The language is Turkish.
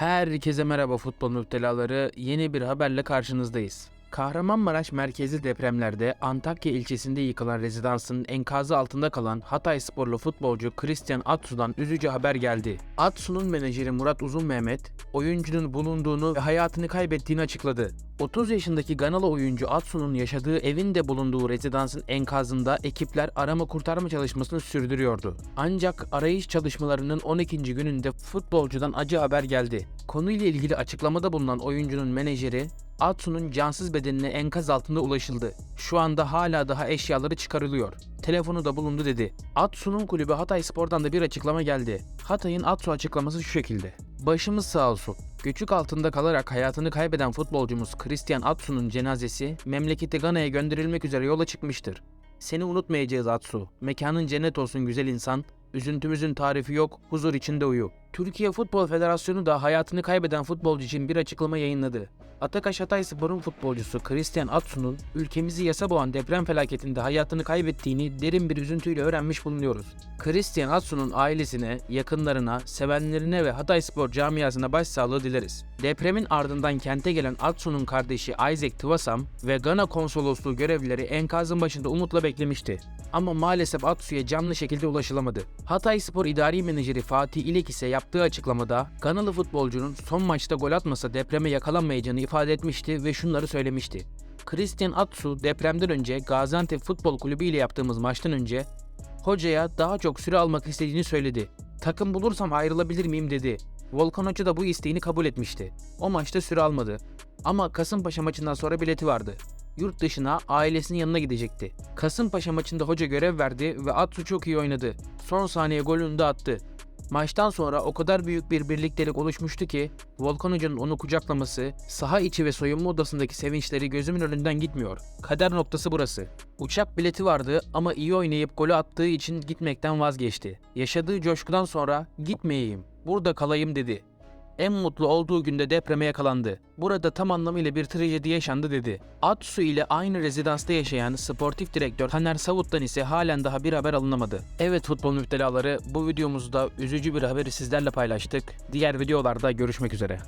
Herkese merhaba futbol müptelaları. Yeni bir haberle karşınızdayız. Kahramanmaraş merkezli depremlerde Antakya ilçesinde yıkılan rezidansın enkazı altında kalan Hatay sporlu futbolcu Christian Atsu'dan üzücü haber geldi. Atsu'nun menajeri Murat Uzun Mehmet, oyuncunun bulunduğunu ve hayatını kaybettiğini açıkladı. 30 yaşındaki Ganalı oyuncu Atsu'nun yaşadığı evin de bulunduğu rezidansın enkazında ekipler arama kurtarma çalışmasını sürdürüyordu. Ancak arayış çalışmalarının 12. gününde futbolcudan acı haber geldi. Konuyla ilgili açıklamada bulunan oyuncunun menajeri, Atsu'nun cansız bedenine enkaz altında ulaşıldı. Şu anda hala daha eşyaları çıkarılıyor. Telefonu da bulundu dedi. Atsu'nun kulübü Hatay Spor'dan da bir açıklama geldi. Hatay'ın Atsu açıklaması şu şekilde. Başımız sağ olsun. Göçük altında kalarak hayatını kaybeden futbolcumuz Christian Atsu'nun cenazesi memleketi Gana'ya gönderilmek üzere yola çıkmıştır. Seni unutmayacağız Atsu. Mekanın cennet olsun güzel insan. Üzüntümüzün tarifi yok, huzur içinde uyu. Türkiye Futbol Federasyonu da hayatını kaybeden futbolcu için bir açıklama yayınladı. Atakaş Hatay Spor'un futbolcusu Christian Atsu'nun ülkemizi yasa boğan deprem felaketinde hayatını kaybettiğini derin bir üzüntüyle öğrenmiş bulunuyoruz. Christian Atsu'nun ailesine, yakınlarına, sevenlerine ve Hatay Spor camiasına başsağlığı dileriz. Depremin ardından kente gelen Atsu'nun kardeşi Isaac Tıvasam ve Gana konsolosluğu görevlileri enkazın başında umutla beklemişti. Ama maalesef Atsu'ya canlı şekilde ulaşılamadı. Hatay Spor İdari Menajeri Fatih İlek ise yaptığı açıklamada Ganalı futbolcunun son maçta gol atmasa depreme yakalanmayacağını ifade etmişti ve şunları söylemişti. Christian Atsu depremden önce Gaziantep Futbol Kulübü ile yaptığımız maçtan önce hocaya daha çok süre almak istediğini söyledi. Takım bulursam ayrılabilir miyim dedi. Volkan Hoca da bu isteğini kabul etmişti. O maçta süre almadı. Ama Kasımpaşa maçından sonra bileti vardı. Yurt dışına ailesinin yanına gidecekti. Kasımpaşa maçında hoca görev verdi ve Atsu çok iyi oynadı. Son saniye golünü de attı. Maçtan sonra o kadar büyük bir birliktelik oluşmuştu ki Volkan Hoca'nın onu kucaklaması, saha içi ve soyunma odasındaki sevinçleri gözümün önünden gitmiyor. Kader noktası burası. Uçak bileti vardı ama iyi oynayıp golü attığı için gitmekten vazgeçti. Yaşadığı coşkudan sonra gitmeyeyim, burada kalayım dedi. En mutlu olduğu günde depreme yakalandı. Burada tam anlamıyla bir trajedi yaşandı dedi. Atsu ile aynı rezidansta yaşayan sportif direktör Taner Savut'tan ise halen daha bir haber alınamadı. Evet futbol müptelaları bu videomuzda üzücü bir haberi sizlerle paylaştık. Diğer videolarda görüşmek üzere.